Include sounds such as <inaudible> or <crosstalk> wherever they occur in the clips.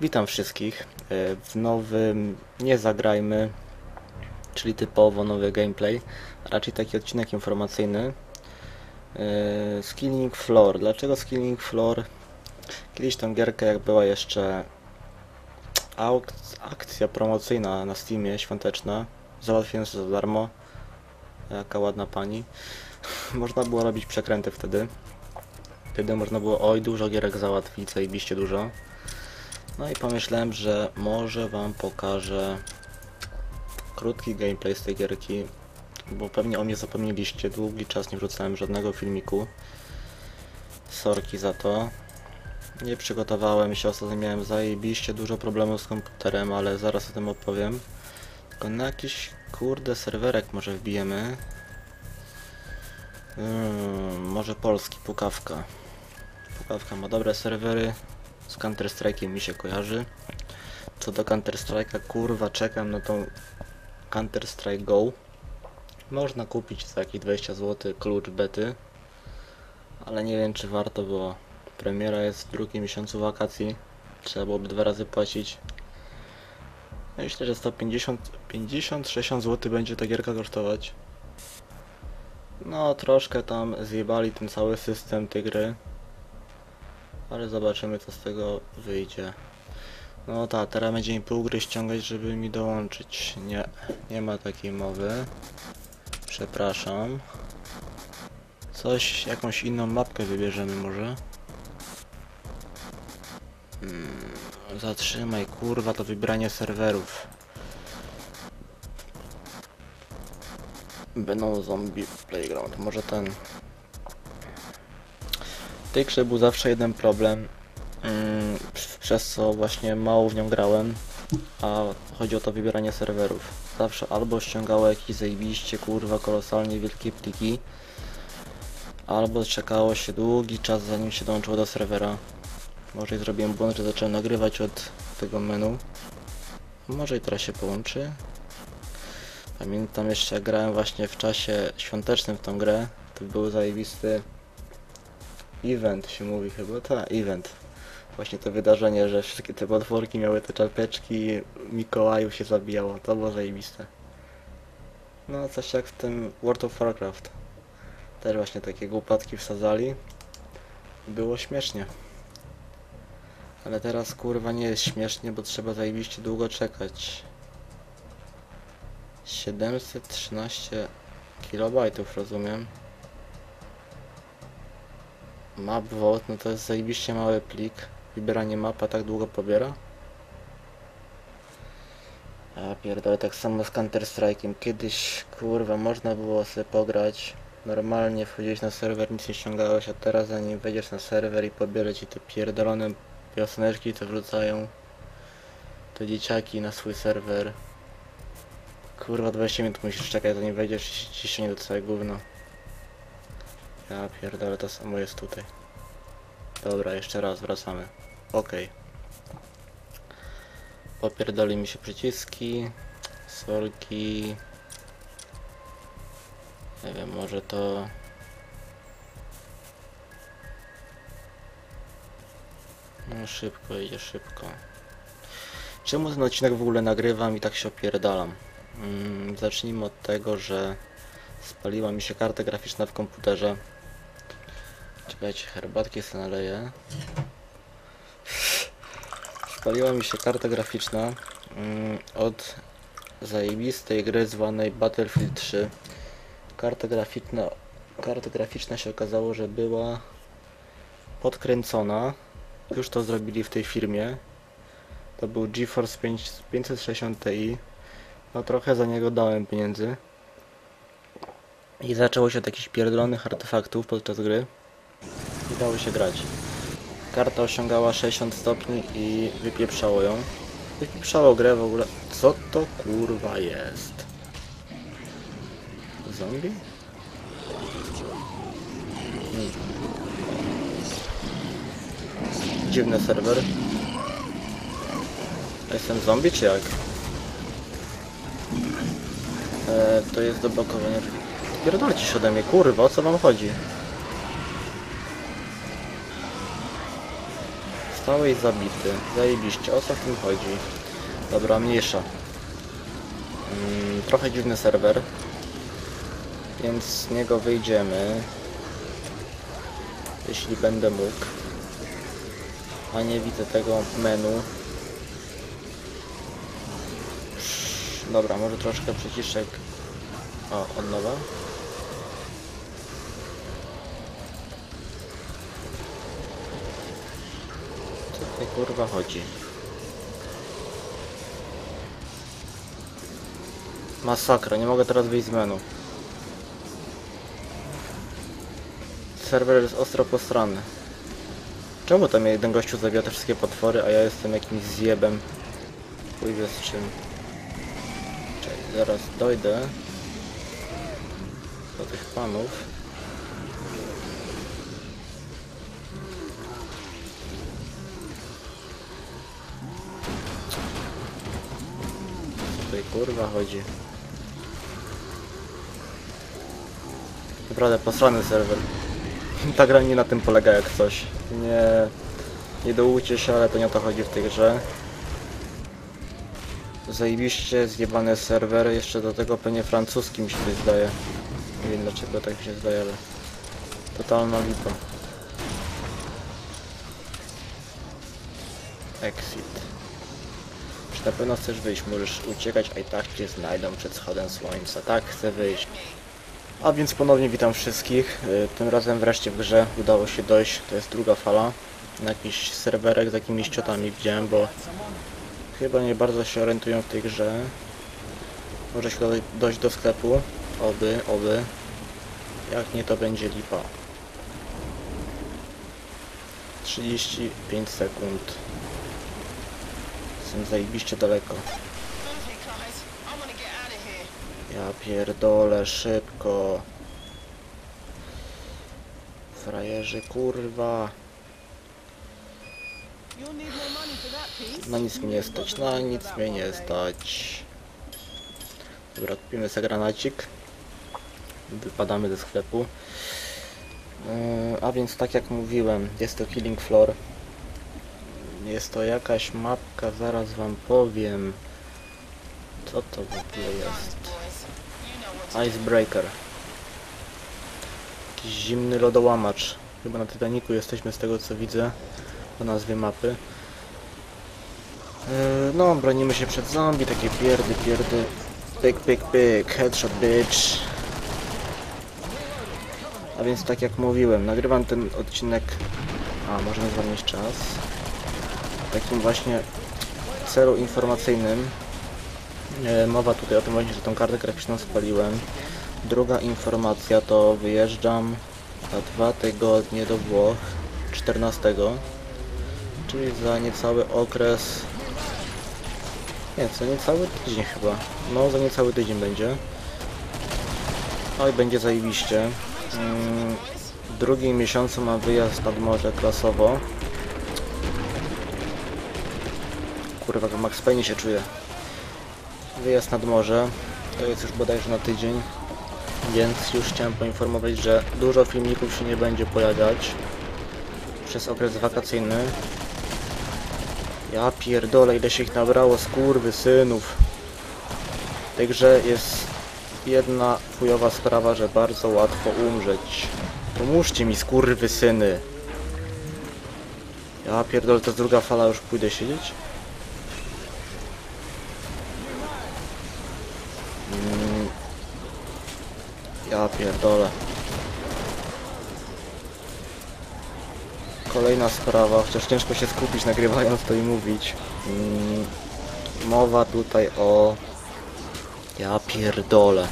Witam wszystkich e, w nowym Nie Zagrajmy, czyli typowo nowy gameplay, raczej taki odcinek informacyjny. E, Skilling Floor. Dlaczego Skilling Floor? Kiedyś tą gierkę jak była jeszcze akcja promocyjna na Steamie, świąteczna, załatwiłem za darmo. Jaka ładna pani. <laughs> Można było robić przekręty wtedy. Wtedy można było oj dużo gierek załatwić, zajebiście dużo. No i pomyślałem, że może wam pokażę krótki gameplay z tej gierki, bo pewnie o mnie zapomnieliście, długi czas nie wrzucałem żadnego filmiku. Sorki za to. Nie przygotowałem się, ostatnio miałem zajebiście dużo problemów z komputerem, ale zaraz o tym opowiem. Tylko na jakiś kurde serwerek może wbijemy. Hmm, może polski, Pukawka. Pukawka ma dobre serwery, z Counter Strike'iem mi się kojarzy. Co do Counter Strike'a, kurwa, czekam na tą Counter Strike Go. Można kupić za jakieś 20 zł klucz bety, ale nie wiem czy warto, bo premiera jest w drugim miesiącu wakacji. Trzeba byłoby dwa razy płacić. Myślę, że 150, 50-60 zł będzie ta gierka kosztować. No, troszkę tam zjebali ten cały system tej gry. Ale zobaczymy co z tego wyjdzie. No tak, teraz będzie mi pół gry ściągać, żeby mi dołączyć. Nie, nie ma takiej mowy. Przepraszam. Coś, jakąś inną mapkę wybierzemy może. Hmm, zatrzymaj, kurwa, to wybranie serwerów. Będą zombie playground, może ten. W tej grze był zawsze jeden problem, mm, pr- przez co właśnie mało w nią grałem, a chodzi o to wybieranie serwerów. Zawsze albo ściągało jakieś zajebiście, kurwa, kolosalnie wielkie pliki, albo czekało się długi czas zanim się dołączyło do serwera. Może i zrobiłem błąd, że zacząłem nagrywać od tego menu. Może i teraz się połączy. Pamiętam jeszcze jak grałem właśnie w czasie świątecznym w tą grę, to był zajebisty event się mówi chyba, tak, event. Właśnie to wydarzenie, że wszystkie te potworki miały te czapeczki, Mikołaju się zabijało, to było zajebiste. No coś jak w tym World of Warcraft. Też właśnie takie głupatki wsadzali. Było śmiesznie. Ale teraz kurwa nie jest śmiesznie, bo trzeba zajebiście długo czekać. 713 kilobajtów rozumiem. Map vote, no to jest zajebiście mały plik. Wybieranie mapa tak długo pobiera. A pierdolę, tak samo z Counter Strike'iem. Kiedyś, kurwa, można było sobie pograć. Normalnie wchodziłeś na serwer, nic nie ściągałeś, a teraz zanim wejdziesz na serwer i pobierze ci te pierdolone pioseneczki, to wrzucają te dzieciaki na swój serwer. Kurwa, 20 minut musisz czekać, zanim wejdziesz i ci się nie do całe gówno. Ja pierdolę, to samo jest tutaj. Dobra, jeszcze raz wracamy. Okej. Popierdoli mi się przyciski, solki. Nie wiem, może to... No szybko idzie, szybko. Czemu ten odcinek w ogóle nagrywam i tak się opierdalam? Mm, zacznijmy od tego, że spaliła mi się karta graficzna w komputerze. Czekajcie, herbatki sobie naleję. Spaliła mi się karta graficzna mm, od zajebistej gry zwanej Battlefield 3. Karta graficzna, karta graficzna się okazało, że była podkręcona. Już to zrobili w tej firmie. To był GeForce 5, 560 Ti. No trochę za niego dałem pieniędzy. I zaczęło się od jakichś pierdolonych artefaktów podczas gry. I dało się grać. Karta osiągała 60 stopni i wypieprzało ją. Wypieprzało grę w ogóle. Co to kurwa jest? Zombie? Hmm. Dziwny serwer. Jestem zombie czy jak? E, to jest do blokowania. Pierdolcie się ode mnie, kurwa, o co wam chodzi? Zostałeś zabity. Zajebiście, o co w tym chodzi? Dobra, mniejsza. Mm, trochę dziwny serwer. Więc z niego wyjdziemy. Jeśli będę mógł. A nie widzę tego menu. Dobra, może troszkę przyciszek. O, od nowa. Kurwa chodzi? Masakra, nie mogę teraz wyjść z menu. Serwer jest ostro postranny. Czemu tam jeden gościu zabija te wszystkie potwory, a ja jestem jakimś zjebem? Wie z czym. Czekaj, zaraz dojdę do tych panów. Kurwa chodzi? Naprawdę posrany serwer. <laughs> Ta gra nie na tym polega jak coś. Nie... Nie dołujcie się, ale to nie o to chodzi w tej grze. Zajebiście zjebany serwer, jeszcze do tego pewnie francuski mi się zdaje. Nie wiem dlaczego tak mi się zdaje, ale... Totalna lipa. Exit. Czy na pewno chcesz wyjść? Możesz uciekać, a i tak cię znajdą przed schodem słońca. Tak, chcę wyjść. A więc ponownie witam wszystkich. Y, Tym razem wreszcie w grze udało się dojść. To jest druga fala. Na jakiś serwerek z jakimiś ciotami widziałem, bo chyba nie bardzo się orientują w tej grze. Może się doj- dojść do sklepu. Oby, oby. Jak nie to będzie lipa. 35 sekund. Jestem zajebiście daleko. Ja pierdolę szybko. Frajerzy, kurwa. Na nic mnie nie stać, na nic mnie nie stać. Dobra, kupimy sobie granacik. Wypadamy ze sklepu. Yy, A więc tak jak mówiłem, jest to Killing Floor. Jest to jakaś mapka, zaraz wam powiem. Co to w ogóle jest? Icebreaker. Jakiś zimny lodołamacz. Chyba na Titaniku jesteśmy z tego co widzę. Po nazwie mapy. Yy, no, bronimy się przed zombie, takie pierdy, pierdy. Pyk, pyk, pyk, headshot bitch. A więc tak jak mówiłem, nagrywam ten odcinek... A, możemy zwolnić czas. Takim właśnie celu informacyjnym. E, Mowa tutaj o tym właśnie, że tą kartę graficzną spaliłem. Druga informacja to wyjeżdżam na dwa tygodnie do Włoch 14, czyli za niecały okres. Nie, za niecały tydzień chyba. No, za niecały tydzień będzie. Oj, będzie zajebiście. Mm, w drugim miesiącu mam wyjazd nad morze klasowo. Kurwa, w Max Payne się czuję wyjazd nad morze. To jest już bodajże na tydzień. Więc już chciałem poinformować, że dużo filmików się nie będzie pojawiać przez okres wakacyjny. Ja pierdolę, ile się ich nabrało, skurwy synów. Grze jest jedna chujowa sprawa, że bardzo łatwo umrzeć. Pomóżcie mi, skurwy syny. Ja pierdolę, to druga fala, już pójdę siedzieć. Mm. Ja pierdolę. Kolejna sprawa, chociaż ciężko się skupić nagrywając to i mówić. Mm. Mowa tutaj o... Ja pierdolę.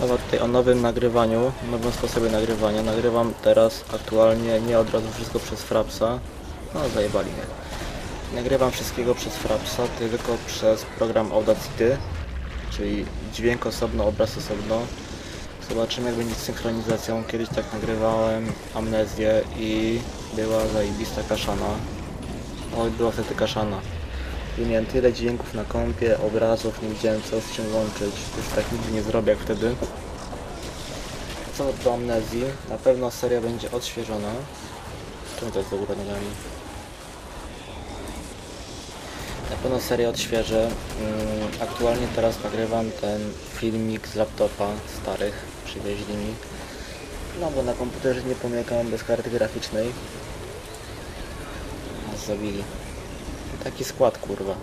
Mowa tutaj o nowym nagrywaniu, nowym sposobie nagrywania. Nagrywam teraz aktualnie nie od razu wszystko przez Frapsa. No zajebali mnie. Nagrywam wszystkiego przez Frapsa, tylko przez program Audacity, czyli dźwięk osobno, obraz osobno. Zobaczymy jak będzie z synchronizacją. Kiedyś tak nagrywałem amnezję i była zajebista kaszana. Oj, była wtedy kaszana. I miałem tyle dźwięków na kompie, obrazów, nie wiedziałem co z czym łączyć. Już tak nigdy nie zrobię jak wtedy. Co do amnezji, na pewno seria będzie odświeżona. Czemu to jest do? Na pewno serię odświeżę. Mm, Aktualnie teraz nagrywam ten filmik z laptopa starych, przywieźli mi. No bo na komputerze nie pomykam bez karty graficznej. Zabili. Taki skład kurwa.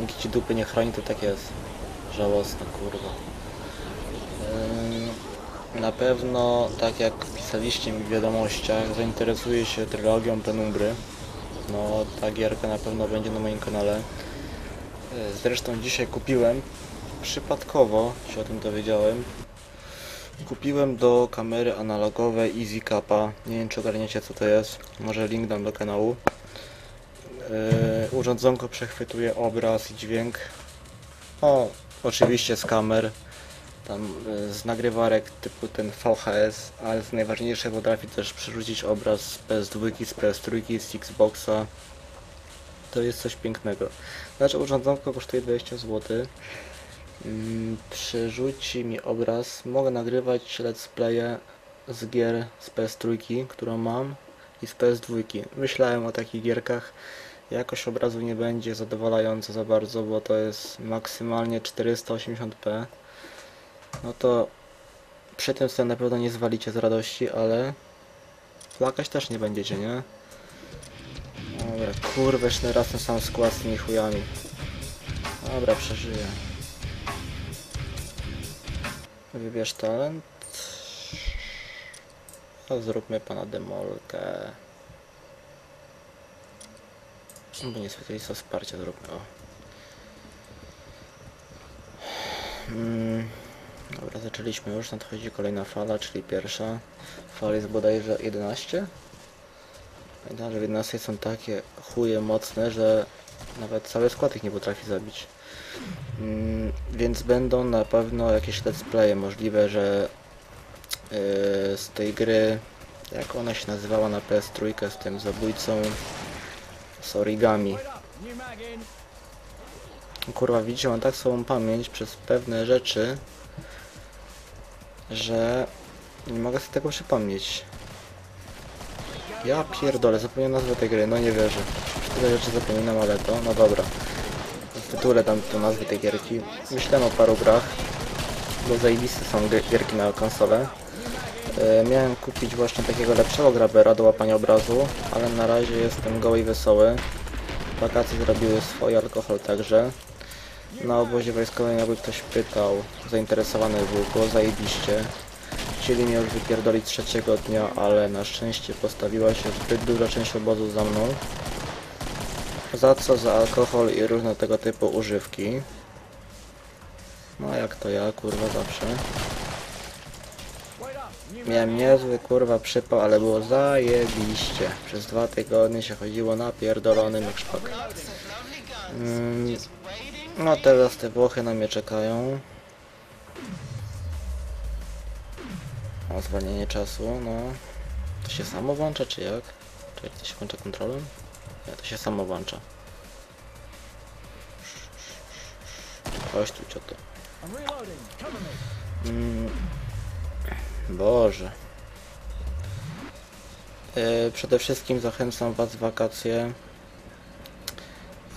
Nikt ci dupy nie chroni, to tak jest. Żałosne kurwa. Na pewno, tak jak pisaliście mi w wiadomościach, zainteresuję się trylogią Penumbry. No, ta gierka na pewno będzie na moim kanale. E, Zresztą dzisiaj kupiłem, przypadkowo się o tym dowiedziałem, kupiłem do kamery analogowej Easy Capa. Nie wiem czy ogarniecie co to jest, może link dam do kanału. Yy, urządzonko przechwytuje obraz i dźwięk. O, oczywiście z kamer, tam yy, z nagrywarek typu ten VHS, ale z najważniejsze potrafi też przerzucić obraz z PS2, z PS3, z Xboxa. To jest coś pięknego. Znaczy urządzonko kosztuje 20 zł. Mm, przerzuci mi obraz. Mogę nagrywać let's playe z gier z PS3, którą mam i z PS2. Myślałem o takich gierkach. Jakość obrazu nie będzie zadowalająca za bardzo, bo to jest maksymalnie 480p. No to przy tym sobie na pewno nie zwalicie z radości, ale płakać też nie będziecie, nie? Dobra, kurwa, jeszcze raz ten sam skład z tymi chujami. Dobra, przeżyję. Wybierz talent. A zróbmy pana demolkę. Bo nie specjalista wsparcia zróbmy, o. Mm, dobra, zaczęliśmy już, nadchodzi kolejna fala, czyli pierwsza. Fal jest bodajże 11. Pamiętam, że w 11 są takie chuje mocne, że nawet cały skład ich nie potrafi zabić. Mm, więc będą na pewno jakieś let's playe możliwe, że yy, z tej gry, jak ona się nazywała na PS3 z tym zabójcą z origami. Kurwa, widzicie, mam tak słabą pamięć przez pewne rzeczy, że nie mogę sobie tego przypomnieć. Ja pierdolę, zapomniałem nazwę tej gry, no nie wierzę. Tyle rzeczy zapominam, ale to, no dobra. W tytule dam to nazwę tej gierki. Myślałem o paru grach, bo zajebiste są gierki na konsolę. E, miałem kupić właśnie takiego lepszego grabera do łapania obrazu, ale na razie jestem goły i wesoły. Wakacje zrobiły swoje, alkohol także. Na obozie wojskowym jakby ktoś pytał, zainteresowany był, było zajebiście. Chcieli mnie już wypierdolić trzeciego dnia, ale na szczęście postawiła się zbyt duża część obozu za mną. Za co? Za alkohol i różne tego typu używki. No jak to ja, kurwa, zawsze. Miałem niezły, kurwa, przypał, ale było zajebiście. Przez dwa tygodnie się chodziło na pierdolonym jak szpak. Mm. No teraz te Włochy na mnie czekają. O, zwolnienie czasu, no. To się samo włącza, czy jak? Czy to się włącza kontrolą? Nie, to się samo włącza. Chodź tu, cioto. Mm, Boże. E, Przede wszystkim zachęcam Was w wakacje.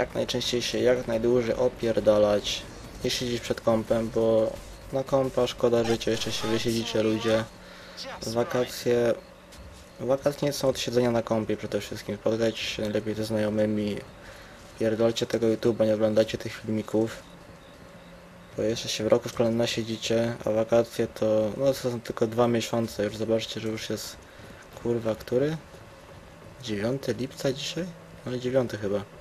Jak najczęściej się, jak najdłużej opierdalać. Nie siedzieć przed kąpem, bo na kąpa szkoda życia, jeszcze się wysiedzicie ludzie. Wakacje... Wakacje nie są od siedzenia na kąpie przede wszystkim. Spotkajcie się najlepiej ze znajomymi. Pierdolcie tego YouTube'a, nie oglądajcie tych filmików. Bo jeszcze się w roku szkolnym nasiedzicie, a wakacje to... No to są tylko dwa miesiące. Już zobaczcie, że już jest... Kurwa, który? 9 lipca dzisiaj? No 9 chyba.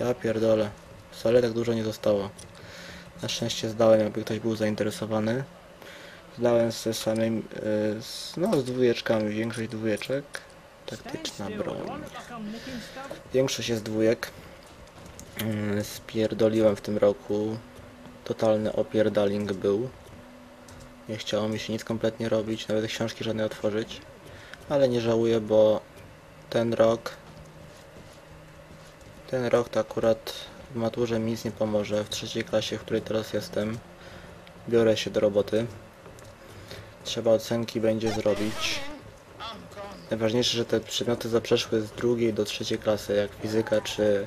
Ja pierdolę. Wcale tak dużo nie zostało. Na szczęście zdałem, jakby ktoś był zainteresowany. Zdałem ze samym, y, z, no z dwójeczkami, większość dwójeczek. Taktyczna broń. Większość jest dwójek. Mm, Spierdoliłem w tym roku. Totalny opierdaling był. Nie chciało mi się nic kompletnie robić, nawet książki żadnej otworzyć. Ale nie żałuję, bo ten rok ten rok to akurat w maturze mi nic nie pomoże. W trzeciej klasie, w której teraz jestem, biorę się do roboty. Trzeba ocenki będzie zrobić. Najważniejsze, że te przedmioty zaprzeszły z drugiej do trzeciej klasy, jak fizyka czy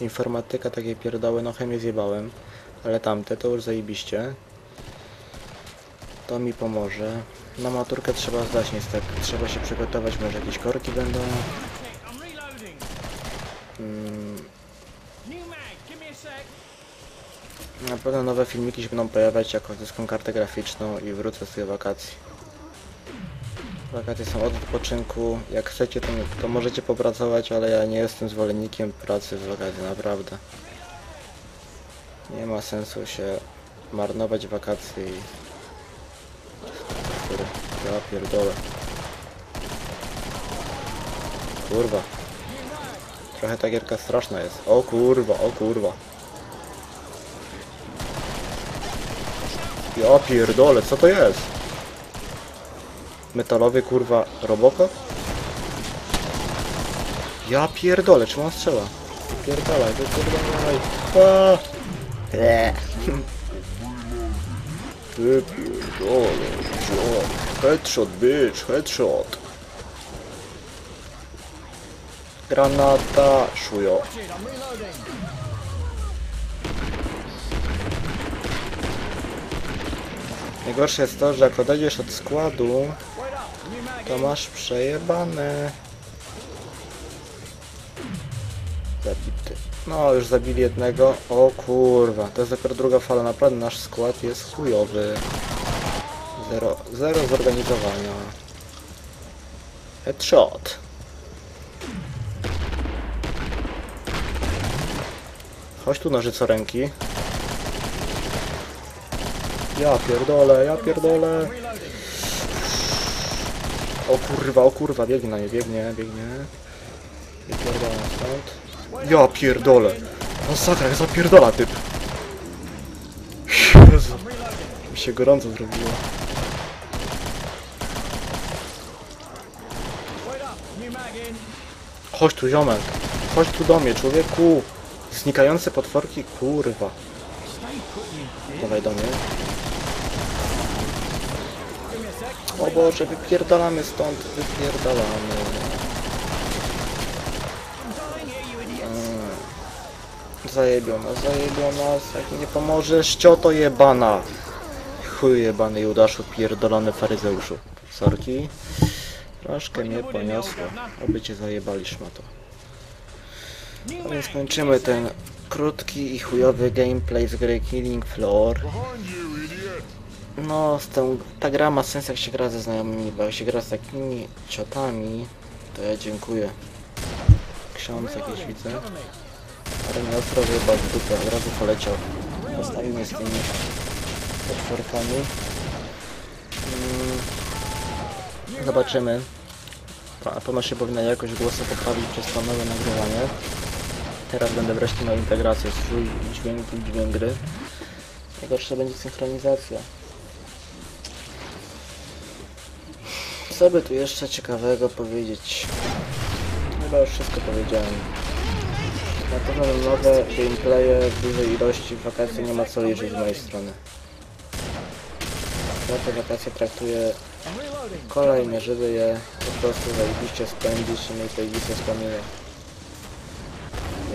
informatyka, takie pierdoły, no chemię zjebałem. Ale tamte to już zajebiście. To mi pomoże. Na maturkę trzeba zdać niestety. Trzeba się przygotować, może jakieś korki będą. I'm na pewno nowe filmiki się będą pojawiać, jak odzyskam kartę graficzną i wrócę z tych wakacji. Wakacje są od odpoczynku. Jak chcecie, to, to możecie popracować, ale ja nie jestem zwolennikiem pracy w wakacje, naprawdę. Nie ma sensu się marnować wakacje i... Który? Ja pierdolę. Kurwa. Trochę ta gierka straszna jest. O kurwa, o kurwa. Ja pierdolę, co to jest? Metalowy kurwa Robocop? Ja pierdolę, czy mam strzela? Pierdolaj, wypierdolaj. Eee. Wypierdolę. Headshot, bitch, headshot. Granata, szujo. Najgorsze jest to, że jak odejdziesz od składu, to masz przejebane. Zabity. No, już zabili jednego. O kurwa, to jest dopiero druga fala. Naprawdę nasz skład jest chujowy. Zero, zero zorganizowania. Headshot. Chodź tu nożyco ręki. Ja pierdolę, ja pierdolę. O kurwa, o kurwa, biegnie na nie, biegnie, biegnie. Wypierdolę stąd. Ja pierdolę. Masakra, jak zapierdola typ. Jezu. Mi się gorąco zrobiło. Chodź tu ziomek. Chodź tu do mnie, człowieku. Znikające potworki, kurwa. Dawaj do mnie. O Boże, wypierdalamy stąd, wypierdalamy. Idiot. Zajebią nas, zajebią nas, jak nie pomożesz, cioto jebana. Chuj jebany Judaszu, pierdolony faryzeuszu. Sorki. Troszkę mnie poniosło, aby cię zajebali szmato. A więc mag. kończymy ten krótki i chujowy gameplay z gry Killing Floor. No, z tą, ta gra ma sens jak się gra ze znajomymi, bo jak się gra z takimi ciotami, to ja dziękuję. Ksiądz jakiś widzę. Ale mnie ostro wyjebał w dupę, od razu poleciał. Postawił mnie z tymi potworkami. Mm, zobaczymy. A się powinna jakość głosu poprawić przez to nowe nagrywanie. Teraz będę wreszcie miał integrację swój dźwięk i dźwięk gry. Najgorsze będzie synchronizacja. Co by tu jeszcze ciekawego powiedzieć? Chyba już wszystko powiedziałem. Na pewno nowe gameplaye w dużej ilości w wakacje nie ma co liczyć z mojej strony. Ja te wakacje traktuję kolejne, żeby je po prostu zajebiście spędzić i mieć zajebiste wspomnienia.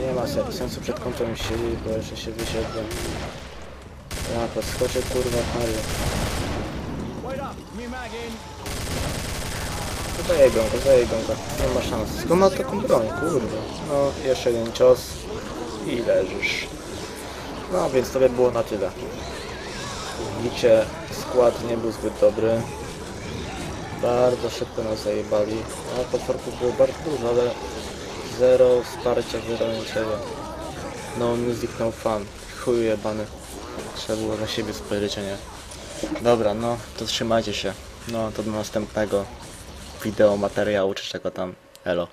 Nie ma se- sensu przed kątem siedzieć, bo jeszcze się wysiedzę. Ja podskoczę kurwa Mario. In. Zajebią go, zajebią go. Nie ma szans. Skąd ma taką broń, kurwa. No, jeszcze jeden cios i leżysz. No, więc to by było na tyle. Widzicie, skład nie był zbyt dobry. Bardzo szybko nas zajebali. No, potworków było bardzo dużo, ale zero wsparcia, zero niczego. No music, no fun. Chuj jebany. Trzeba było na siebie spojrzeć, a nie. Dobra, no, to trzymajcie się. No, to do następnego wideo, materiału czy czego tam. Elo.